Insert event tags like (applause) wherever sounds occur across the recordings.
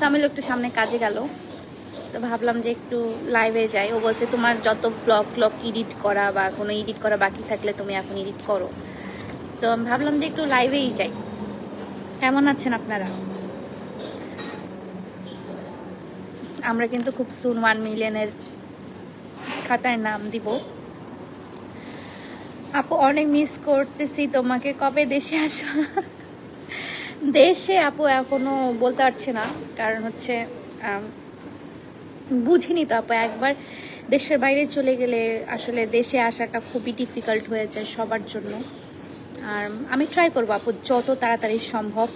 সামিল একটু সামনে কাজে গেল। তো ভাবলাম যে একটু লাইভে যাই। ও বলছে, তোমার যত ব্লগ ব্লগ এডিট করা বা কোনো এডিট করা বাকি থাকলে তুমি এখন এডিট করো। তো আমি ভাবলাম যে একটু লাইভেই যাই। কেমন আছেন আপনারা? আমরা কিন্তু খুব সুন ওয়ান মিলিয়নের খাতায় নাম দিব। আপু, অনেক মিস করতেছি। তোমাকে কবে দেশে আসো দেশে আপু এখনও বলতে পারছে না, কারণ হচ্ছে বুঝিনি তো আপু, একবার দেশের বাইরে চলে গেলে আসলে দেশে আসাটা খুবই ডিফিকাল্ট হয়ে যায় সবার জন্য। আর আমি ট্রাই করব আপু, যত তাড়াতাড়ি সম্ভব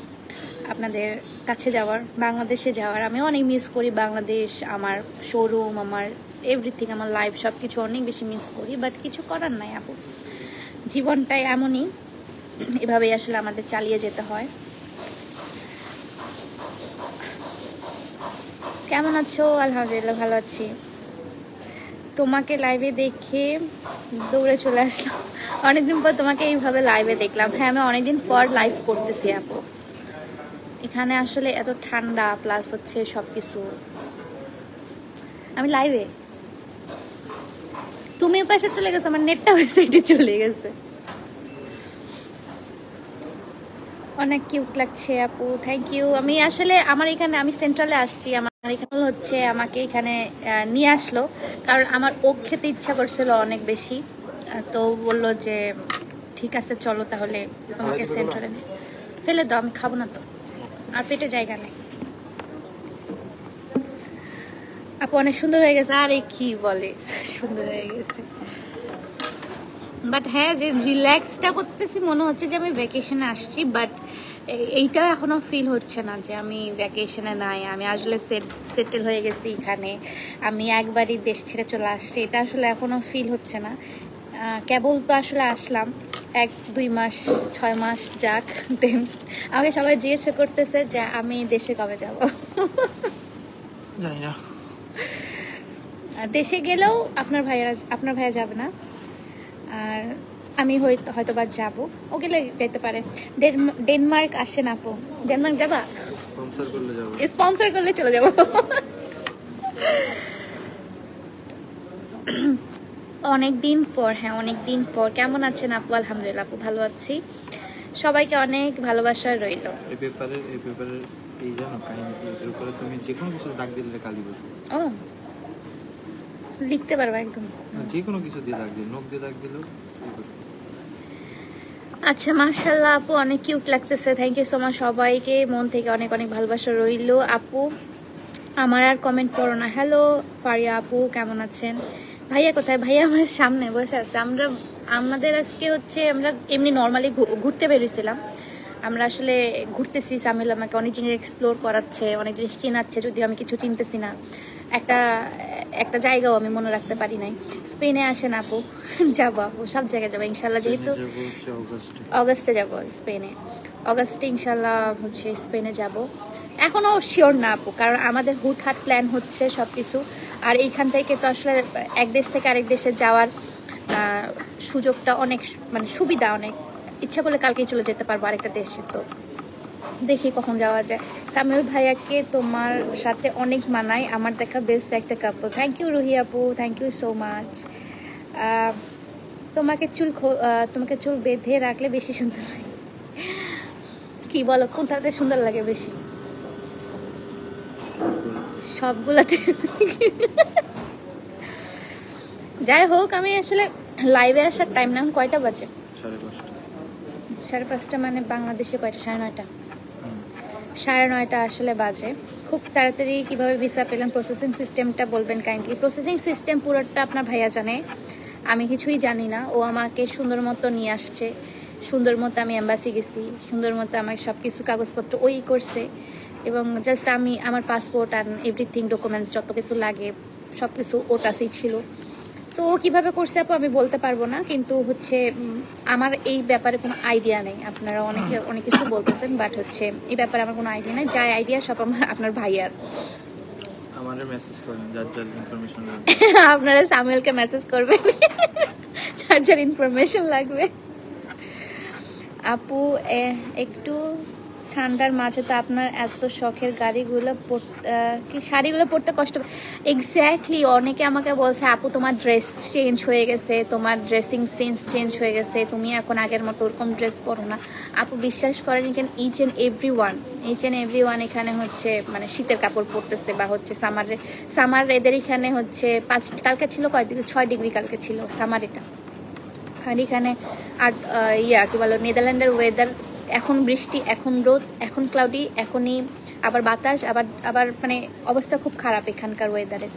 আপনাদের কাছে যাওয়ার, বাংলাদেশে যাওয়ার। আমি অনেক মিস করি বাংলাদেশ, আমার শোরুম আমার এভরিথিং আমার লাইফ সব কিছু অনেক বেশি মিস করি বাট কিছু করার নাই আপু। জীবনটাই এমনই, এভাবেই আসলে আমাদের চালিয়ে যেতে হয়। কেমন আছো? আলহামদুলিল্লাহ, ভালো আছি। তোমাকে লাইভে দেখে দৌড়ে চলে আসলাম। অনেকদিন পর তোমাকে এইভাবে লাইভে দেখলাম। হ্যাঁ আমি অনেকদিন পর লাইভ করতেছি, আপু। এখানে আসলে এত ঠান্ডা প্লাস হচ্ছে সব কিছু আমি লাইভে তুমি পাশে চলে গেছো, আমার নেটটা ওই সাইডে চলে গেছে। অনেক কিউট লাগছে আপু থ্যাংক ইউ আমি আসলে আমার এখানে আমি সেন্ট্রালে আসছি আমার এখানে হচ্ছে আমাকে এখানে নিয়ে আসলো। কারণ আমার ওক খেতে ইচ্ছা করছিল অনেক বেশি। তো বলল যে ঠিক আছে চলো তাহলে তোমাকে সেন্ট্রালে নিয়ে ফেলে দাও আমি খাব না তো। আর পেটে জায়গা নেই। আপু অনেক সুন্দর হয়ে গেছে। আর আরে কি বলে? সুন্দর হয়ে গেছে। বাট হ্যাঁ যে রিল্যাক্সটা করতেছি মনে হচ্ছে যে আমি ভ্যাকেশনে আসছি বাট এইটাও এখনও ফিল হচ্ছে না যে আমি ভ্যাকেশনে নাই আমি আসলে সেটেল হয়ে গেছি এখানে আমি একবারই দেশ ছেড়ে চলে আসছি এটা আসলে এখনও ফিল হচ্ছে না। কেবল তো আসলে আসলাম এক দুই মাস ছয় মাস যাক দেন আমাকে সবাই জিজ্ঞেস করতেছে যে আমি দেশে কবে যাব। জানি না। দেশে গেলেও আপনার ভাইয়েরা আপনার ভাইয়া যাবে না? আর আমি হয়তো বা যাব। ও গেলে যেতে পারে। ডেনমা- ডেনমার্ক আসেন আপু। ডেনমার্ক যাবা? স্পন্সর করলে চলে যাব। অনেক দিন পর হ্যাঁ অনেক দিন পর। কেমন আছেন আপু? আলহামদুলিল্লাহ আপু ভালো আছি। সবাইকে অনেক ভালোবাসা রইল। এই পেপারের এই পেপারের এই জানো কাহিনী তুমি যে কোনো কিছু দাগ দিলে কালি বসবে। ও লিখতে পারব একদম। যে কোনো কিছু দিয়ে দাগ দিলে নখ দিয়ে দাগ ই করবে। আচ্ছা মাশাল্লাহ আপু অনেক কিউট লাগতেছে। থ্যাংক ইউ সো মাচ সবাইকে। মন থেকে অনেক অনেক ভালোবাসা রইল। আপু আমার আর কমেন্ট করো না। হ্যালো ফারিয়া আপু কেমন আছেন? ভাইয়া কোথায়? ভাইয়া আমার সামনে বসে আছে। আমরা আমাদের আজকে হচ্ছে আমরা এমনি নর্মালি ঘুরতে বেরিয়েছিলাম। আমরা আসলে ঘুরতেছি সামিল আমাকে অনেক জিনিস এক্সপ্লোর করাচ্ছে অনেক জিনিস চেনাচ্ছে যদিও আমি কিছু চিনতেছি না। একটা একটা জায়গাও আমি মনে রাখতে পারি নাই। স্পেনে আসেন আপু (laughs) যাব আপু সব জায়গায় যাব ইনশাল্লাহ যেহেতু অগস্টে অগস্টে যাব স্পেনে। অগস্টে ইনশাল্লাহ হচ্ছে স্পেনে যাব। এখনও শিওর না আপু কারণ আমাদের হুটহাট প্ল্যান হচ্ছে সব কিছু আর এইখান থেকে তো আসলে এক দেশ থেকে আরেক দেশে যাওয়ার সুযোগটা অনেক মানে সুবিধা অনেক। ইচ্ছা করলে কালকেই চলে যেতে পারব আরেকটা দেশে, তো দেখি কখন যাওয়া যায়। সামিউল ভাইয়াকে তোমার সাথে অনেক মানায় আমার দেখা বেস্ট একটা কাপল থ্যাংক ইউ রুহি আপু থ্যাংক ইউ সো মাচ তোমাকে চুল তোমাকে চুল বেঁধে রাখলে বেশি সুন্দর লাগে। কি বলো, কোনটাতে সুন্দর লাগে বেশি? সবগুলাতে যাই হোক, আমি আসলে লাইভে আসার টাইম না এখন কয়টা বাজে? সাড়ে সাড়ে পাঁচটা মানে বাংলাদেশে কয়টা? সাড়ে নয়টা। সাড়ে নয়টা আসলে বাজে। খুব তাড়াতাড়ি কীভাবে ভিসা পেলেন? প্রসেসিং সিস্টেমটা বলবেন কাইন্ডলি প্রসেসিং সিস্টেম পুরোটা আপনার ভাইয়া জানে। আমি কিছুই জানি না। ও আমাকে সুন্দর মতো নিয়ে আসছে। সুন্দর মতো আমি অ্যাম্বাসি গেছি। সুন্দর মতো আমার সব কিছু কাগজপত্র ওই করছে। এবং জাস্ট আমি আমার পাসপোর্ট আর এভরিথিং ডকুমেন্টস যত কিছু লাগে সব কিছু কাছেই ছিল। তো ও কীভাবে করছে আপু আমি বলতে পারব না কিন্তু হচ্ছে আমার এই ব্যাপারে কোনো আইডিয়া নেই। আপনারা অনেকে অনেক কিছু বলতেছেন বাট হচ্ছে এই ব্যাপারে আমার কোনো আইডিয়া নেই। যাই আইডিয়া সব আমার আপনার ভাইয়ার। আমারে মেসেজ করেন যার যার ইনফরমেশন (laughs) আপনারা সামুয়েলকে মেসেজ করবেন। (laughs) যার যার ইনফরমেশন লাগবে। আপু একটু ঠান্ডার মাঝে তো আপনার এত শখের গাড়িগুলো কি শাড়িগুলো পরতে কষ্ট এক্স্যাক্টলি অনেকে আমাকে বলছে, আপু, তোমার ড্রেস চেঞ্জ হয়ে গেছে, তোমার ড্রেসিং সেন্স চেঞ্জ হয়ে গেছে, তুমি এখন আগের মতো ওরকম ড্রেস পরো না। আপু, বিশ্বাস করেন এখানে each and every one each and every one এখানে হচ্ছে মানে শীতের কাপড় পরতেছে বা হচ্ছে সামারে সামার এদের এখানে হচ্ছে পাঁচ, কালকে ছিল কয় ডিগ্রি ছয় ডিগ্রি কালকে ছিল সামার এটা আর এখানে আর ইয়া, কি বলো নেদারল্যান্ডের ওয়েদার এখন বৃষ্টি, এখন রোদ, এখন ক্লাউডি এখনই আবার বাতাস, আবার আবার মানে অবস্থা খুব খারাপ এখানকার ওয়েদারের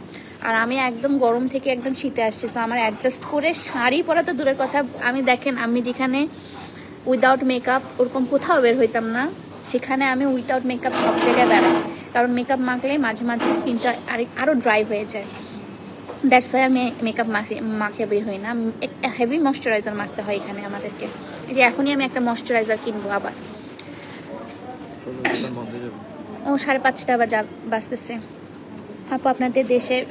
আর আমি একদম গরম থেকে একদম শীতে আসছি সো আমার অ্যাডজাস্ট করে শাড়ি পরা তো দূরের কথা, আমি দেখেন, আমি যেখানে উইদাউট মেকআপ ওরকম কোথাও বের হইতাম না, সেখানে আমি উইদাউট মেকআপ সব জায়গায় বেড়াই। কারণ মেকআপ মাখলে মাঝে মাঝে স্কিনটা আরও ড্রাই হয়ে যায়। দ্যাটস ওয়াই আমি মেকআপ মাখে মাখে বের হই না। হেভি ময়শ্চারাইজার মাখতে হয় এখানে আমাদেরকে। যে এখনই আমি একটা ময়শ্চারাইজার কিনবো আবার। ও সাড়ে পাঁচটা বা যা বাজতেছে। আপু, আপনাদের দেশের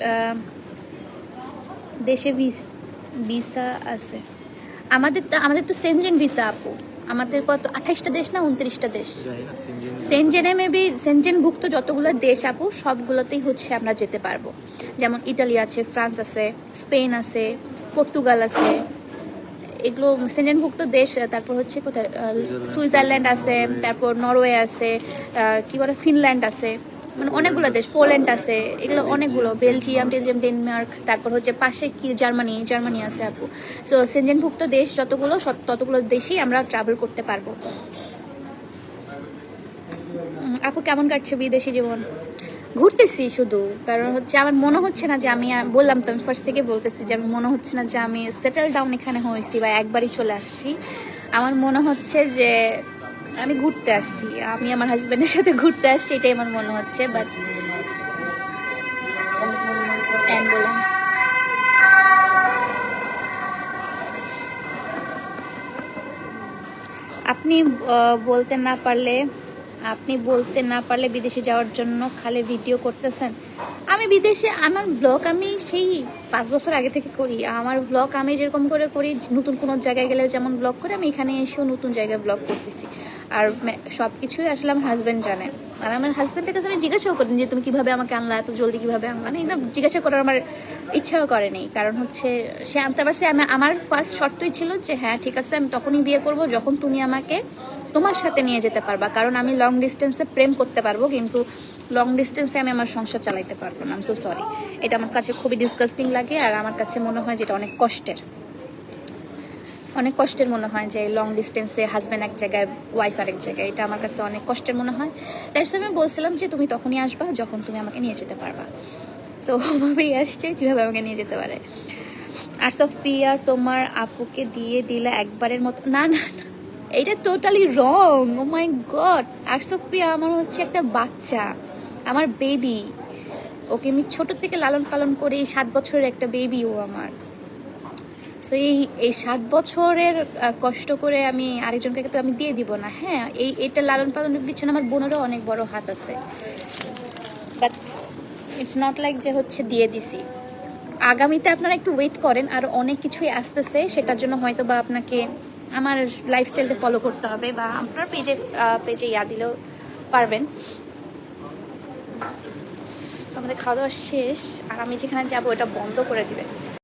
দেশে ভিস- আছে। আমাদের তো আমাদের তো সেনজেন ভিসা আপু। আমাদের কত, আঠাইশটা দেশ না উনত্রিশটা দেশ? সেনজেনে মেবি সেনজেনভুক্ত যতগুলো দেশ আপু, সবগুলোতেই হচ্ছে আমরা যেতে পারব। যেমন ইটালি আছে, ফ্রান্স আছে, স্পেন আছে, পর্তুগাল আছে। এগুলো সেনজেনভুক্ত দেশ তারপর হচ্ছে কোথায় সুইজারল্যান্ড। আছে তারপর নরওয়ে আছে কি বলে ফিনল্যান্ড আছে মানে অনেকগুলো দেশ পোল্যান্ড আছে এগুলো অনেকগুলো বেলজিয়াম টেলজিয়াম ডেনমার্ক তারপর হচ্ছে পাশে কি জার্মানি জার্মানি আছে আপু। সো সেনজেনভুক্ত দেশ যতগুলো ততগুলো দেশেই আমরা ট্রাভেল করতে পারব। আপু কেমন কাটছে বিদেশি জীবন? ঘুরতেছি শুধু, কারণ হচ্ছে আমার মনে হচ্ছে না যে আমি, বললাম তো আমি ফার্স্ট থেকে বলতেছি যে আমি, মনে হচ্ছে না যে আমি সেটেল ডাউন এখানে হয়েছি বা একবারই চলে আসছি। আমার মনে হচ্ছে যে আমি ঘুরতে আসছি, আমি আমার হাজব্যান্ডের সাথে ঘুরতে আসছি, এটাই আমার মনে হচ্ছে বাট অ্যাম্বুলেন্স আপনি বলতে না পারলে আপনি বলতে না পারলে বিদেশে যাওয়ার জন্য খালি ভিডিও করতেছেন। আমি বিদেশে, আমার ব্লগ আমি সেই পাঁচ বছর আগে থেকে করি। আমার ব্লগ আমি যেরকম করে করি, নতুন কোনো জায়গায় গেলে যেমন ব্লগ করে, আমি এখানে এসেও নতুন জায়গায় ব্লগ করতেছি। আর সব কিছুই আসলে আমার হাজব্যান্ড জানে। আর আমার হাজব্যান্ডের কাছে আমি জিজ্ঞাসাও করিনি যে, তুমি কীভাবে আমাকে আনলা? এত জলদি কীভাবে মানে এটা জিজ্ঞাসা করার আমার ইচ্ছাও করেনি কারণ হচ্ছে, সে আনতে পারছে। আমি, আমার ফার্স্ট শর্তই ছিল যে হ্যাঁ ঠিক আছে, আমি তখনই বিয়ে করব। যখন তুমি আমাকে তোমার সাথে নিয়ে যেতে পারবা, কারণ আমি লং ডিস্টেন্সে প্রেম করতে পারব, কিন্তু লং ডিস্টেন্সে আমি আমার সংসার চালাইতে পারব না। সো সরি এটা আমার কাছে খুবই ডিসকাস্টিং লাগে, আর আমার কাছে মনে হয় যেটা অনেক কষ্টের। অনেক কষ্টের মনে হয় যে লং ডিস্টেন্সে হাজব্যান্ড এক জায়গায় ওয়াইফ আরেক জায়গায়। এটা আমার কাছে অনেক কষ্টের মনে হয়। জন্য আমি বলছিলাম যে তুমি তখনই আসবা যখন তুমি আমাকে নিয়ে যেতে পারবা। সো ওভাবেই আসছে, কীভাবে আমাকে নিয়ে যেতে পারে? আর্টস অফ পিয়ার তোমার আপুকে দিয়ে দিলে একবারের মতো না না না। এটা totally wrong oh my god arts of আমার হচ্ছে একটা বাচ্চা, আমার বেবি ওকে আমি ছোট থেকে লালন পালন করে এই সাত বছরের একটা বেবি ও আমার। সো এই এই সাত বছরের কষ্ট করে আমি আরেকজনকে তো আমি দিয়ে দিব না। হ্যাঁ এই, এটা লালন পালনের পিছনে আমার বোনেরও অনেক বড় হাত আছে। বাট ইটস নট লাইক যে হচ্ছে দিয়ে দিছি। আগামীতে আপনারা একটু ওয়েট করেন, আর অনেক কিছুই আসতেছে, সেটার জন্য হয়তো বা আপনাকে আমার লাইফস্টাইলটা ফলো করতে হবে বা আপনার পেজে পেজে ইয়া দিলেও পারবেন। আমাদের খাওয়া দাওয়া শেষ, আর আমি যেখানে যাব এটা বন্ধ করে দিবে